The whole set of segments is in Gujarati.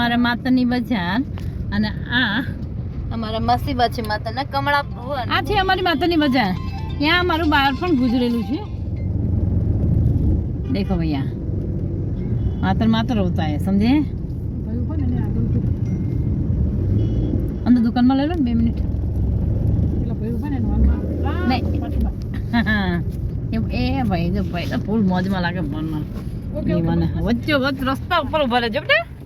અમારા માતાની બજાર અને આ અમારા મસીબા છે માતાના કમળા ભવન આ છે અમારી માતાની બજાર ત્યાં અમારું બાળપણ ગુજરેલું છે. દેખો ભૈયા. માતર માતર હોતા હે સમજે? અંદર દુકાનમાં લઈ લો ને બે મિનિટ. એ એ ભાઈ ભાઈ ફૂલ મોજમાં લાગે મનમાં. વચ્ચે વચ્ચે રસ્તા ઉપર ઊભા રહેજો બેટા.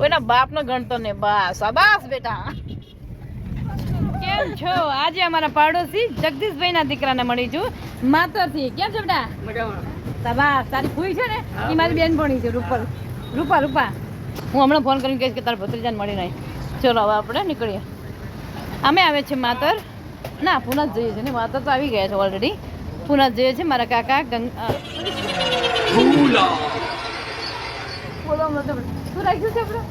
કોઈના બાપનો ગણતો ને બસ. બસ બેટા. કેમ છો? આજે અમારા પાડોશી જગદીશભાઈના દીકરાને મળી છું. માતરથી. કેમ છો બેટા? સબાસ તારી ખુઈ છે ને? એ મારી બેનપણી છે રૂપલ. રૂપા રૂપા. હું હમણાં ફોન કરીને કહીશ કે તારા ભત્રીજાને મળી નહીં. ચલો હવે આપણે નીકળીએ. અમે આવે છે માતર. ના પુના જ જઈએ છે ને. માતર તો આવી ગયા છે ઓલરેડી પુના જ જઈએ છે મારા કાકા ગંગા બોલો મતલબ શું રાખ્યું છે આપણે?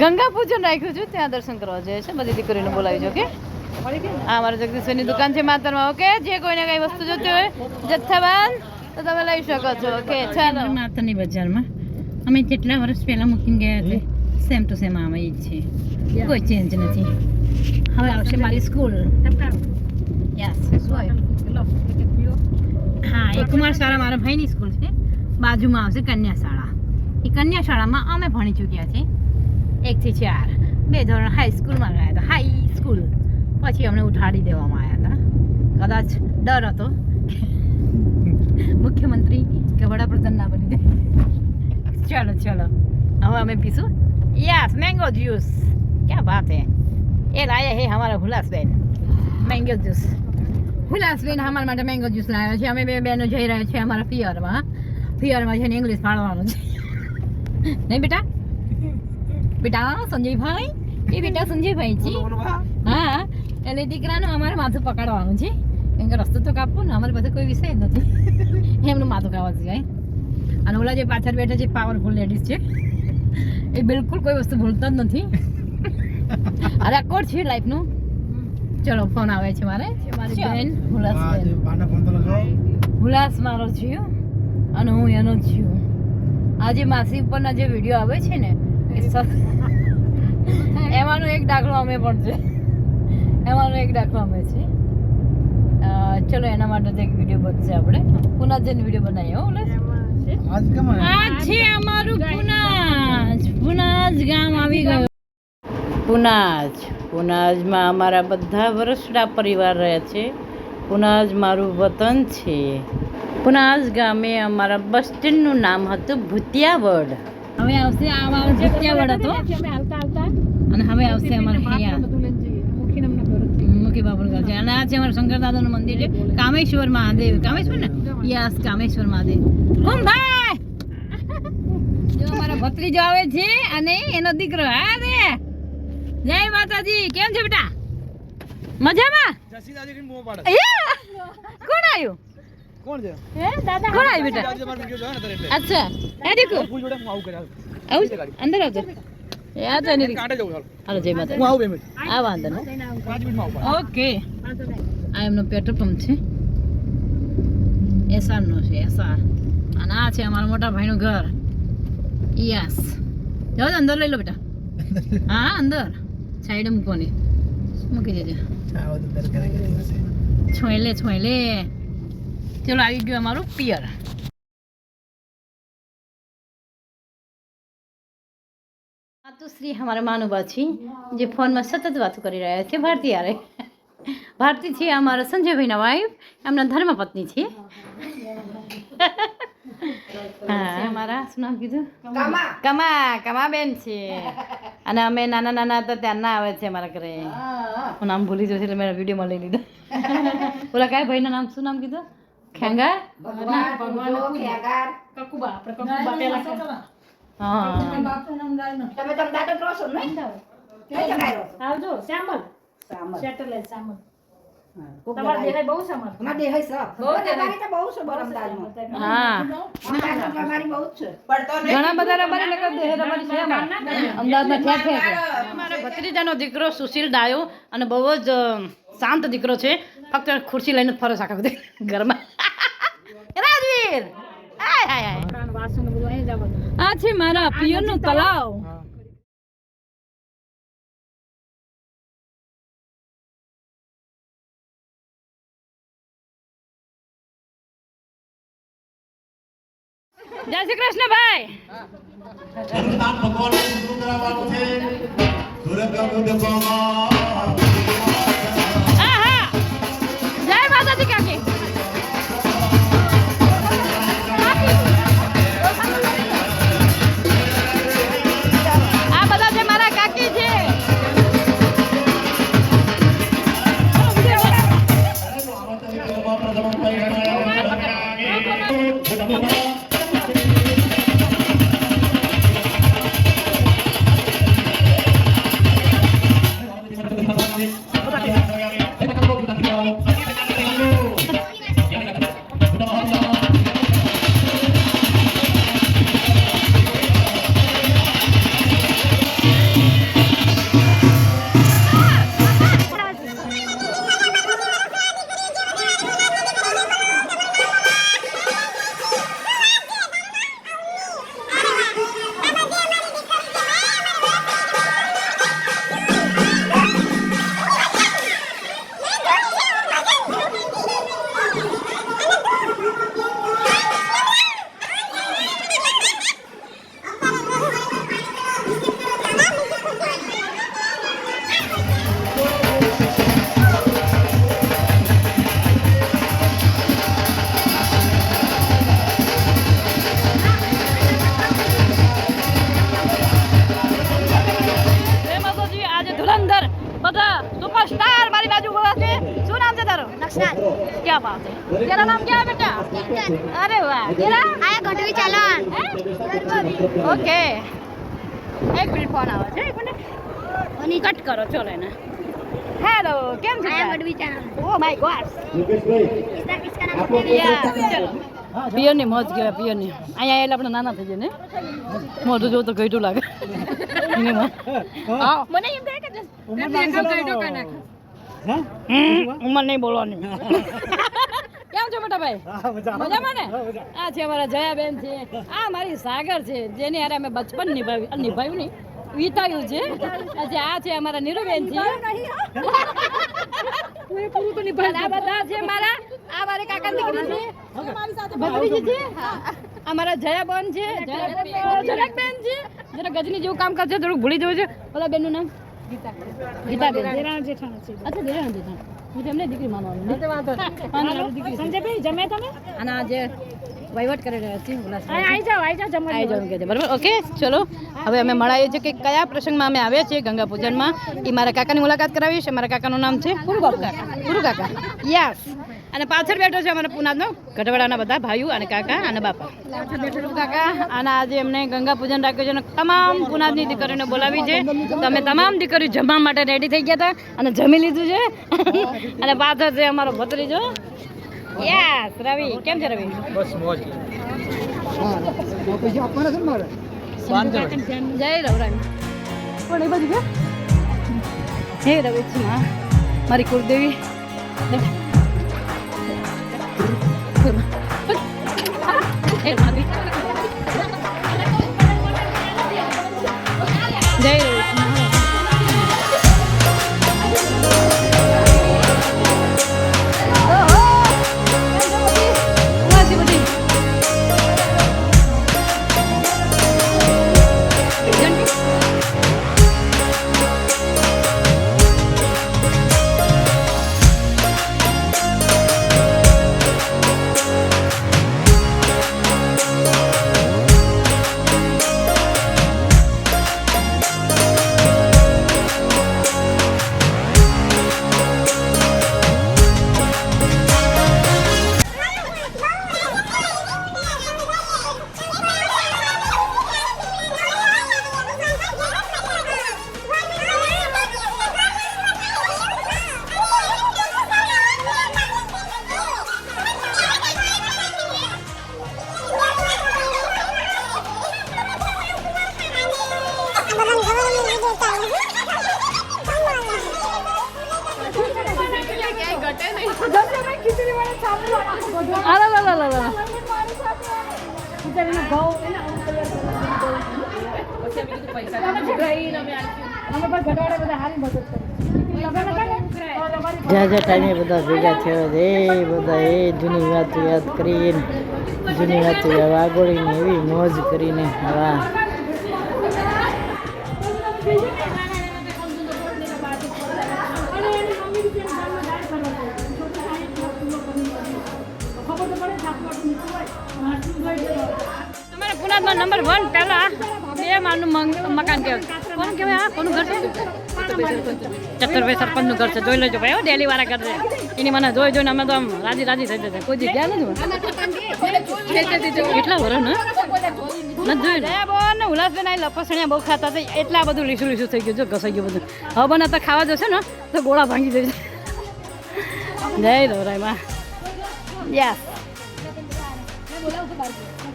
ગંગા પૂજન રાખ્યું છે. ત્યાં દર્શન કરવા જઈએ છે બધી દીકરીને બોલાવી જો ઓકે? આ મારા જગદીશ્વરની દુકાન છે માતરમાં ઓકે? જે કોઈને કઈ વસ્તુ જોતી હોય જથ્થાબંધ તો તમે લઈ શકો છો ઓકે? ચાલો. માતરની બજારમાં અમે કેટલા વર્ષ પહેલા મૂકીને ગયા હતા? સેમ ટુ સેમ આમ જ છે. કોઈ ચેન્જ નથી. હવે આવશે મારી સ્કૂલ યસ હા એ કુમાર શાળા મારા ભાઈની સ્કૂલ છે. બાજુમાં આવશે કન્યા શાળા એ કન્યાશાળામાં અમે ભણી ચૂક્યા છીએ. એકથી ચાર. બે ધોરણ હાઈ સ્કૂલમાં ગયા હતા. હાઈ સ્કૂલ પછી અમને ઉઠાડી દેવામાં આવ્યા હતા. કદાચ ડર હતો. મુખ્યમંત્રી કે વડાપ્રધાન ના બની જાય. ચલો ચલો. હવે અમે પીશું. યસ મેંગો જ્યુસ ક્યાં વાત હે? એ લાયા હે અમારા હુલાસબેન. મેંગો જ્યુસ હુલાસબેન અમારા માટે મેંગો જ્યુસ લાવ્યા છે. અમે બે બહેનો જઈ રહ્યા છીએ અમારા ફિયરમાં ફિયરમાં છે ને ઇંગ્લિશ ફાળવાનું છે. નહીં બેટા બેટા સંજયભાઈ એ બેટા સંજયભાઈ છે હા. એટલે દીકરાનું અમારે માથું પકડવાનું છે. કેમ કે રસ્તો તો કાપવો ને અમારી પાસે કોઈ વિષય જ નથી. એમનું માથું ખાવા સિવાય. અને ઓલા જે પાછળ બેઠા છે પાવરફુલ લેડીઝ છે એ બિલકુલ કોઈ વસ્તુ ભૂલતા જ નથી. આ રેકોર્ડ છે લાઈફનું ચલો ફોન આવે છે મારે. મારી બેન હુલાસ બેન. હુલાસ મારો છે અને હું એનો જ આજે માસી ઉપરના જે વીડિયો આવે છે ને એમાંનો એક દાખલો અમે પણ છે. એમાંનો એક દાખલો અમે છે. ચલો એના માટે તો એક વીડિયો બનશે આપણે. પુનાજન વીડિયો બનાવીએ હો આજ છે અમારું પુનાજ. પુનાજ ગામ આવી ગયું. પુનાજ. પુનાજમાં અમારા બધા વરસડા પરિવાર રહે છે. પુનાજ મારું વતન છે. પુનાજ ગામે અમારા બસ સ્ટેન્ડનું નામ હતું ભૂતિયાવડ. હવે આવશે આ મારો ભૂતિયાવડ હતો. અને હવે આવશે અમારા અહીંયા. મુખી બાપુ ઘર છે. અને આ છે અમારું શંકર દાદાનું મંદિર છે. કામેશ્વર મહાદેવ. કામેશ્વર ને? યસ કામેશ્વર મહાદેવ. કોણ ભાઈ? જો અમારા ભત્રીજો આવે છે અને એનો દીકરો. હા રે. જય માતાજી. કેમ છે બેટા? મજામાં! કોણ આવ્યું? કોણ છે? કોણ આવ્યું બેટા? આજે મારો વિડિયો જોયો ને તારે એટલે. અચ્છા એ દીકુ ફૂલ જોડે હું આવું કર્યા આવું અંદર આવજો. એ આ તો જવું ચાલો હાલો જય માતા હું આવું બે મિનિટ. આ વાંધો નહીં. પાંચ મિનિટમાં આવું. ઓકે. આ એમનો પેટ્રોલ પંપ છે. એસઆરનો છે એસઆર. અને આ છે અમારા મોટા ભાઈનું ઘર. યસ. જાઓ અંદર લઈ લો બેટા. હા અંદર. સાઈડે મૂકોની મૂકી દેજે? છોયલે છોયલે. ચલો આવી ગયું અમારું પિયર. શ્રી અમારા માનુબા જે ફોનમાં સતત વાતો કરી રહ્યા છે ભારતી આરે ભારતી છે અમારા સંજયભાઈના વાઈફ એમના ધર્મપત્ની છે. હા. અમારા શું નામ કીધું? કમા. કમા બેન છે. અને અમે નાના નાના હતા ત્યારના આવે છે અમારા ઘરે. હું નામ ભૂલી જશે એટલે મેં વિડીયોમાં લઈ લીધો. ઓલા કાંઈ ભાઈના નામ શું નામ કીધું? ખેંગા? હા. તમે તમે દાદા કરો છો નહીં આવજો શ્યામલ. સેટેલાઇટ શ્યામલ. તમારે દેખાય બહુ સમાન અમારે દેહ છે અમારી તો બહુ છે બરમદાજમાં. હા. અમદાવાદમાં તો અમારી બહુ જ છે. ઘણા બધા રબારી લોકો દેહ રબારી છે અમારે. અમદાવાદમાં ઠેર ઠેર છે. અમારા ભત્રીજાનો દીકરો સુશીલ ડાયો અને બહુ જ શાંત દીકરો છે. ફક્ત ખુરશી લઈને ફરસ આખા બધા ઘરમાં. આવવાનું આ છે મારા પિયરનું તળાવ જય શ્રી કૃષ્ણ ભાઈ. હા જય માતાજી કાકી. કરો ચલો એને. હેલો કેમ છે? આયા Gadhvi channel oh my god પિયરની મોજ કહેવાય પિયરની. અહીંયા એટલે આપણે નાના થઈ જાય ને મોઢું જોવું તો ગઈઢું લાગે. મને એમ થાય કે ઉંમર નહીં બોલવાની. કેમ છો મોટા ભાઈ મજામાં. ને? આ છે અમારા જયાબેન છે. આ મારી સાગર છે જેની હારે અમે બચપન નિભાવ્યું અ, નિભાવ્યું નહીં. વિતાવ્યું છે. આજે આ છે અમારા નીરુબેન છે. પૂરું તો નિભાવ્યું આ બધા છે મારા. આ મારી કાકા દીકરી છે. ભત્રીજી છે આ મારા જયાબેન છે. જરાકબેન છે. જરા ગજની જેવું કામ કરશે થોડુંક ભૂલી જવું છે. ઓલા બેનનું નામ? ગીતાબેન. દેરાણા જેઠાણા છે અચ્છા દેરાણ દીધા હું તેમને દીકરી માનવાનું. સંજયભાઈ જમે તમે? અને આજે વહીવટ કરી રહ્યા છીએ આવી જાઓ આવી જાઓ જમવા આવી જાઓ કે બરાબર? ઓકે ચલો. હવે અમે મળાઈએ છીએ કે કયા પ્રસંગમાં અમે આવ્યા છીએ ગંગા પૂજનમાં. એ મારા કાકાની મુલાકાત કરાવી છે મારા કાકાનું નામ છે ગુરુ કાકા. ગુરુ કાકા. યસ અને પાછળ બેઠો છે અમારા પુનાદનો ગઢવાડાના બધા ભાઈઓ અને કાકા અને બાપા. કાકા અને આજે એમને ગંગા પૂજન રાખ્યું છે અને તમામ પુનાદની દીકરીઓને બોલાવી છે. તો અમે તમામ દીકરીઓ જમવા માટે રેડી થઈ ગયા હતા અને જમી લીધું છે. અને પાછળ છે અમારો ભત્રીજો. યસ રવિ કેમ છે રવિ બસ મોજ હા પૈસા આપવાના છે ને મારે જય રવરામ પણ એ બાજુ કે હે રવિ છે માં મારી કુળદેવી એ મારી. જ્યાં જ્યાં ટાઈમે બધા ભેગા થયા છે, એ બધા એ જૂની વાત યાદ કરીને, જૂની વાત આગોળીને એવી મોજ કરીને વાહ પુનાદમાં નંબર વન, પહેલા બે માળનું મકાન કહેવાય. કોનું કહેવાય આ? કોનું ઘર છે? ચતુરભાઈ સરપંચનું ઘર છે. જોઈ લેજો ભાઈ ડેલી વાળા ઘર છે. એની મને જોઈ જોઈને અમે તો આમ રાજી રાજી થઈ જતા કોઈ જગ્યા ગયા નથી કેટલા વરો ને? ઉલ્લાસબેન આ લપસણિયા બહુ ખાતા હતા. એટલા બધું લીસું લીસું થઈ ગયું જો ઘસાઈ બધું. હવે તો ખાવા જશે ને, તો ગોળા ભાંગી જશે જય દોરાઈમાં યસ.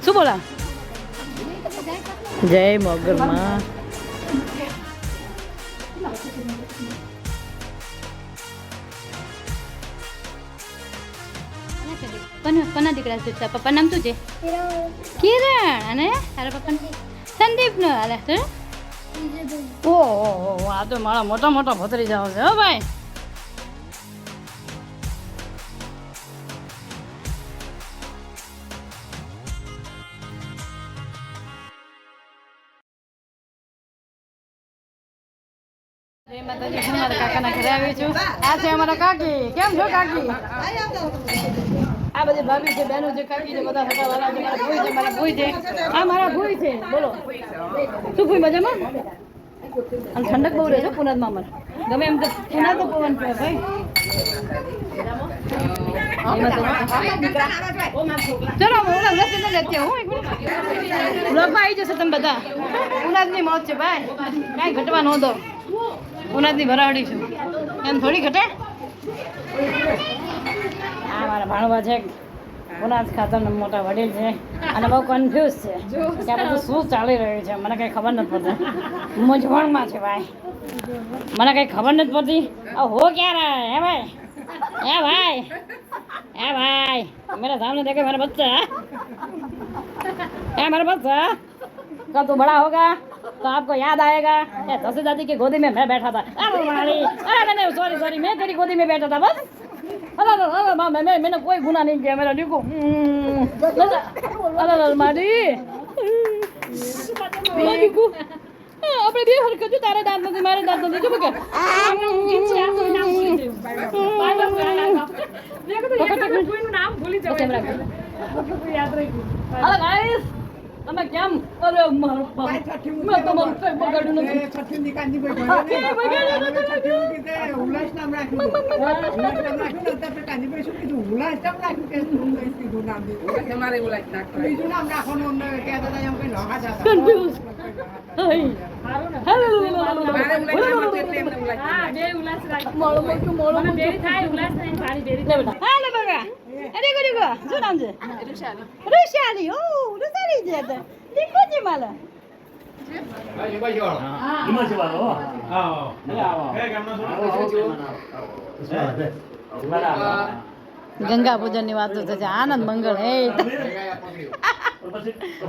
શું બોલા? જય મગરમાં કોના દીકરા છે? તારા પપ્પા નામ શું છે? કિરણ. અને તારા પપ્પા સંદીપ નો હાલે ઓહો આ તો મારા મોટા મોટા ભત્રી જાવ છે, હો ભાઈ. મારા કાકાના ઘરે આવી છું. આ છે અમારા કાકી. કેમ છો કાકી? આ બધી ભાભી છે બહેનો ભૂઈ છે આ મારા ભૂઈ છે. બોલો. શું ભૂઈ, મજામાં? અને ઠંડક બહુ રહે છે પુનાદમાં અમારે. ગમે એમ તો પુના તો પવન ભાઈ. ચલો હું ઉલ્લાસ લેતી આવું જશે તમે બધા. પુનાદની મોત છે, ભાઈ. કાંઈ ઘટવા ન દો. ઉનાથી ભરાવડી છું. એમ થોડી ઘટે? આ મારા ભાણવા છે. ઉનાથ ખાતર મોટા વડીલ છે. અને બહુ કન્ફ્યુઝ છે. કે આ બધું શું ચાલી રહ્યું છે? મને કંઈ ખબર નથી પડતી. મૂંઝવણમાં છે ભાઈ. મને કંઈ ખબર નથી પડતી. હો ક્યારે હે ભાઈ? હે ભાઈ? હે ભાઈ? મેરા સામને દેખે મારા બચ્ચા. હે મારા બચ્ચા? કલ તું બડા હોગા तो आपको याद आएगा ये दस दादी की गोदी में मैं बैठा था अरे मारी अरे नहीं सॉरी सॉरी मैं तेरी गोदी में बैठा था बस अरे अरे अरे माँ मैं मैं- मैंने कोई गुनाह नहीं किया मेरा देखो हम्म, अरे अरे मारी मारी को હા, આપણે બે હરકત છે તારા દાંત નથી મારા દાંત નથી જો બકે કોઈનું નામ ભૂલી જવાય અરે ગાઈસ તમે કેમ અરે મારો બાપ મેં તમારું કઈ બગાડ્યું નથી છઠ્ઠી નિકાલની કોઈ હા, કઈ બગાડ્યું નથી. છઠ્ઠી વખતે ઉલ્લાસ નામ રાખ્યું ઉલ્લાસ નામ રાખ્યું ને અત્યારે કાનજીભાઈ શું કીધું ઉલ્લાસ કેમ રાખ્યું કે ઉલ્લાસ કીધું નામ દીધું બીજું નામ રાખવાનું અમને કહેતા હતા એમ કઈ નોખા જતા કન્ફ્યુઝ હાય હા બે ઉલ્લાસ રાખ મોળો મોટું મોળો મને બેરી થાય ઉલ્લાસ થાય સારી બેરી લે અરે ગો ગો શું નામ છે ઋષાલી ઋષાલી ઓ ઋષાલી છે તો દીકો છે માલા ગંગા પૂજનની વાતો થશે. આનંદ મંગળ હે.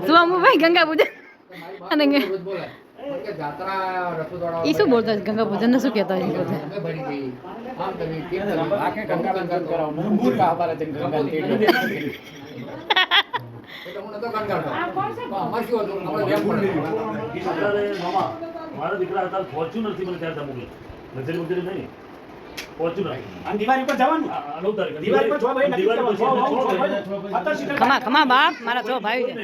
તું ભાઈ ગંગા પૂજન અને ઈ શું બોલતો છે? ગંગા પૂજન ને શું કહેતો હોય મારા દીકરા હતા ફોર્ચ્યુનરથી મને ત્યાં મોકલે લક્ઝરી વગેરે નહીં. ખમા ખમા બાપ મારા છો ભાઈ છે.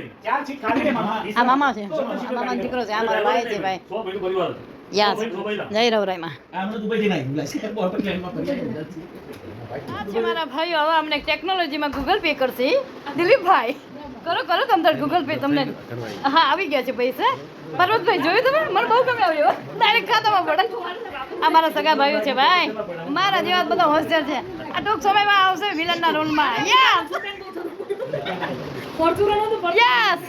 મામા. આ મામા છે. આ મામાનો દીકરો છે આ મારો ભાઈ છે ભાઈ. ભાઈના. જય રવરાયમાં મારા ભાઈઓ. હવે અમને ટેકનોલોજીમાં ગૂગલ પે કરશે. દિલીપભાઈ કરો કરો તમ તાર ગૂગલ પે તમને. હા આવી ગયા છે પૈસા. પર્વતભાઈ જોયું તમે? મને બહુ ગમે આવ્યો ડાયરેક્ટ ખાતામાં પડે. આ મારા સગા ભાઈઓ છે ભાઈ. મારા જેવા બધા હોસ્ટેલ છે. આ ટૂંક સમયમાં આવશે વિલનના રોલમાં. યસ યસ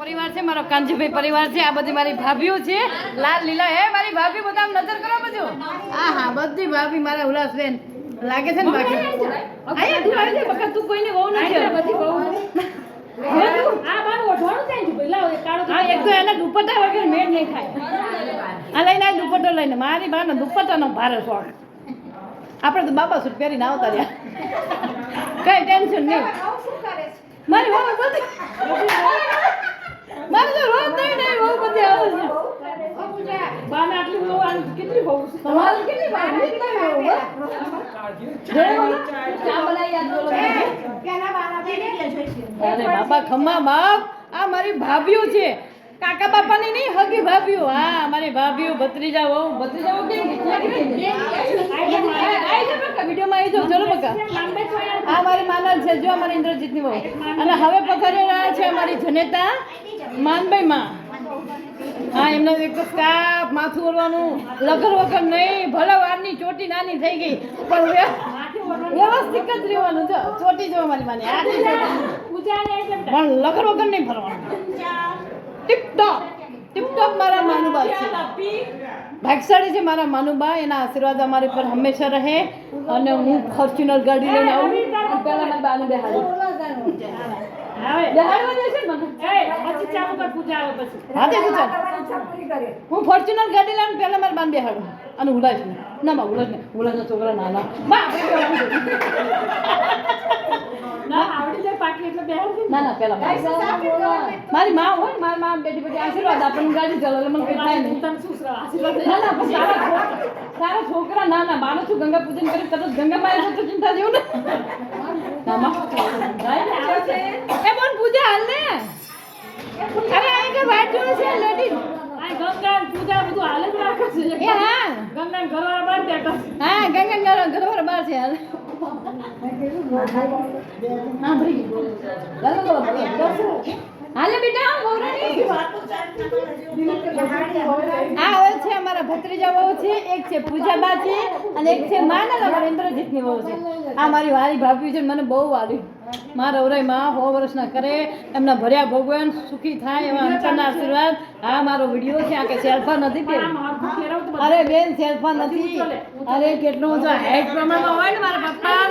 પરિવાર છે મારો કાંજીભાઈ પરિવાર છે આ બધી મારી ભાભીઓ છે. લાલ લીલા. હે મારી ભાભી બધા નજર કરો બધું. હા હા બધી ભાભી મારા ઉલ્લાસબેન લાગે છે ને બાકી? તું કોઈને બહુ નથી. બધી વહુ. થાય દુપટ્ટા. વગર મેળ નહીં ખાય. આ લઈને આ દુપટ્ટો લઈને મારી બાનો દુપટ્ટાનો ભારે શોખ. આપણે તો બાપા સૂટ પહેરીને આવતા રહ્યા. કઈ ટેન્શન નહીં. મારી બધી મારે તો રોજ નહીં નહીં બહુ બધી આવે છે બાને આટલી બહુ કેટલી બહુ તમારે કેટલી બહુ અરે બાપા ખમ્મા બાપ આ મારી ભાભીઓ છે કાકા બાપાની નહીં હગી ભાભીઓ હા મારી ભાભીઓ ભત્રીજા વહુ ભત્રીજા વહુ કેમ વિડીયોમાં આવી જાઓ ચલો બકા આ મારી માનલ છે જો અમારી ઇન્દ્રજીતની વહુ અને હવે પધારી રહ્યા છે અમારી જનેતા માનભાઈ માં હા એમને એક તો સ્કાર્ફ માથું ઓરવાનું લગર વગર નહીં ભલે વારની ચોટી નાની થઈ ગઈ પણ વ્ય- વ્યવસ્થિત જ રહેવાનું જો ચોટી જો મારી માને પણ લગર વગર નહીં ભરવાનું ટિપટોપ ટિપટોપ ટીપ ટોપ મારા માનુબા છે ભાગશાળી છે મારા માનુબા એના આશીર્વાદ અમારી પર હંમેશા રહે અને હું ફોર્ચ્યુનર ગાડી લઈને આવું પહેલાં મારી બાને બેહાડું ને ચાલુ હા ચાલ ફોર્ચ્યુનર ગાડી લઈને પહેલા મારે બાને બેહાડું અને ઉડાઈશ નહીં. ના માં છોકરા નાના બા ના આવડી જાય પાકી એટલે ના. ના પહેલા મારી. માં હોય મારી માં બેટી બેટી આશીર્વાદ આપણને ગાડી એટલે મને કંઈ થાય નહીં. ના ના તારા છોકરા. ના ના માનું છું. ગંગા પૂજન કરી તરત ગંગા માં તો ચિંતા જેવું ને ના માં એ પૂજા હાલ ને. અરે આ કે જોડે છે આ પૂજા બધું હાલે જ રાખે છે. એ હા. ગંગા ને ઘરવાળા બાર બેઠા છે. હા ગંગા ઘર ઘર બાર છે હાલ. હા હાલે બેટા ગૌરાણી આ હવે છે અમારા ભત્રીજા વહુ છે, એક છે પૂજાબા છે, અને એક છે માનલ અમારા ઇન્દ્રજીતની વહુ છે. આ મારી વાલી ભાભી છે મને બહુ વાલી. માં સો વર્ષના કરે એમના ભર્યા ભગવાન સુખી થાય એવા અંતરના આશીર્વાદ. આ મારો વીડિયો છે આ કે સેલ્ફા નથી કે? અરે બેન સેલ્ફા નથી. અરે કેટલો ઊંચો હાઈટ પ્રમાણમાં હોય ને મારા પપ્પા.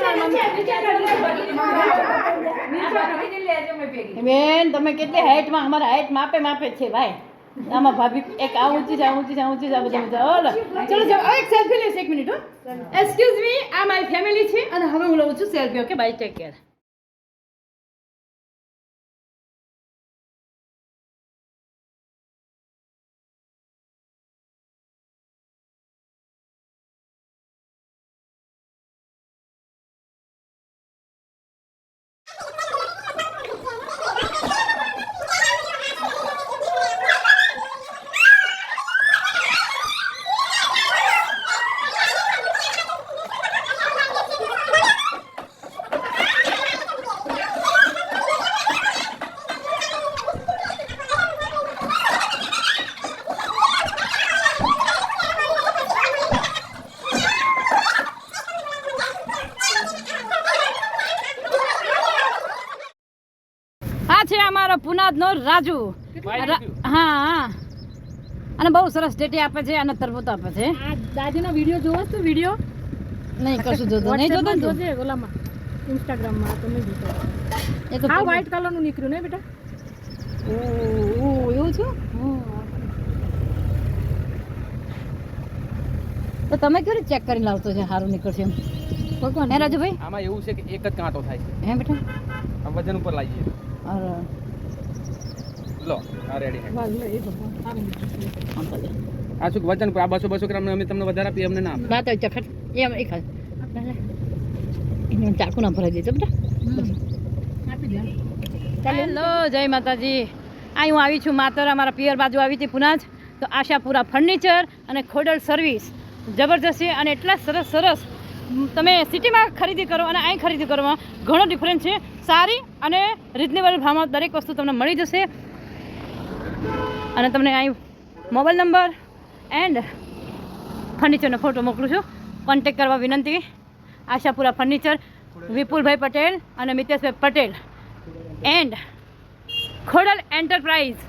બેન તમે કેટલી હાઈટમાં અમારા હાઈટ માપે માપે છે ભાઈ. આમાં ભાભી એક આ ઊંચી છે આ ઊંચી છે આ ઊંચી છે આ બધા બધા ઓલો. ચલો ચલો એક સેલ્ફી લઈશ એક મિનિટ હો. એક્સક્યુઝ મી આ મારી ફેમિલી છે અને હવે હું લઉં છું selfie okay bye take care પુનાદનો Raju. હા હા. અને બહુ સરસ ટેટી આપે છે અને તરબૂત આપે છે. આ દાદીનો વીડિયો જોવો છો વીડિયો? નહીં કશું જોતો નહીં જોતો જોજે ઓલામાં ઇન્સ્ટાગ્રામમાં તો નહીં જોતો. એ તો આ વ્હાઈટ કલરનું નીકળ્યું ને બેટા? ઓહ, ઓ એવું છે? તો તમે કેવી રીતે ચેક કરીને લાવતો છે સારું નીકળશે એમ? ભગવાન. હે રાજુભાઈ? આમાં એવું છે કે એક જ કાંટો થાય છે. હે બેટા? આ વજન ઉપર લાવીએ. અરે. લો આ રેડી એ. આ શું વજન આ બસો બસો ગ્રામ અમે તમને વધારે આપીએ અમને ના આપે. બાત ચખટ. એમ અમે ખાસ. એને ચાકુ ના ભરાઈ દેજો બધા હેલો જય માતાજી. આ હું આવી છું માતર અમારા પિયર બાજુ આવી હતી પુનાજ તો આશાપુરા ફર્નિચર અને ખોડલ સર્વિસ જબરજસ્ત છે અને એટલા સરસ સરસ. તમે સિટીમાં ખરીદી કરો અને અહીં ખરીદી કરવામાં ઘણો ડિફરન્સ છે. સારી અને રિઝનેબલ ભાવમાં દરેક વસ્તુ તમને મળી જશે. અને તમને અહીં મોબાઈલ નંબર એન્ડ ફર્નિચરનો ફોટો મોકલું છું. કોન્ટેક કરવા વિનંતી. આશાપુરા ફર્નિચર, વિપુલભાઈ પટેલ અને મિતેશભાઈ પટેલ. એન્ડ ખોડલ એન્ટરપ્રાઇઝ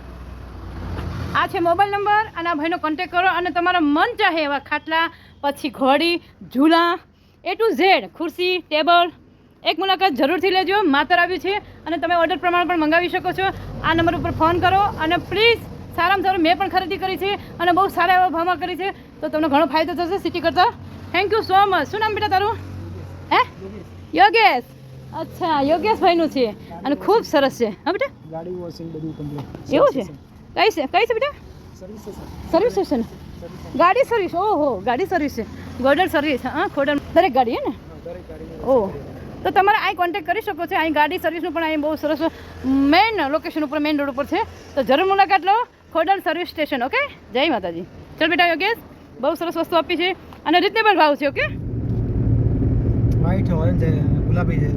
આ છે મોબાઈલ નંબર અને આ ભાઈનો કોન્ટેક કરો અને તમારા મન ચાહે એવા ખાટલા, પછી ઘોડી, ઝૂલા એ ટુ ઝેડ ખુરશી, ટેબલ. એક મુલાકાત જરૂરથી લેજો. માતર આવ્યું છે અને તમે ઓર્ડર પ્રમાણે પણ મંગાવી શકો છો. આ નંબર ઉપર ફોન કરો અને પ્લીઝ સારામાં સારું મેં પણ ખરીદી કરી છે અને બહુ સારા એવા ભાવમાં કરી છે. તો તમને ઘણો ફાયદો થશે સિટી કરતાં. થેન્ક યુ સો મચ શું નામ બેટા તારું? હે? યોગેશ. અચ્છા યોગેશભાઈનું છે. અને ખૂબ સરસ છે. હા બેટા? ગાડી વોશિંગ બધું કમ્પ્લીટ એવું છે? કઈ છે? કઈ છે બેટા? સર્વિસ સ્ટેશન ગાડી સર્વિસ ઓહો ગાડી સર્વિસ છે. ગોડર સર્વિસ હા ખોડર દરેક ગાડી હે ને? ઓહ. તો તમારે અહીં કોન્ટેક્ટ કરી શકો છો. અહીં ગાડી સર્વિસનું પણ અહીં બહુ સરસ મેઇન લોકેશન ઉપર મેઇન રોડ ઉપર છે. તો જરૂર મુલાકાત લો. ખોડલ સર્વિસ સ્ટેશન ઓકે જય માતાજી. ચલ બેટા યોગેશ બહુ સરસ વસ્તુ આપી છે. અને રીઝનેબલ ભાવ છે ઓકે વ્હાઈટ ઓરેન્જ ગુલાબી છે.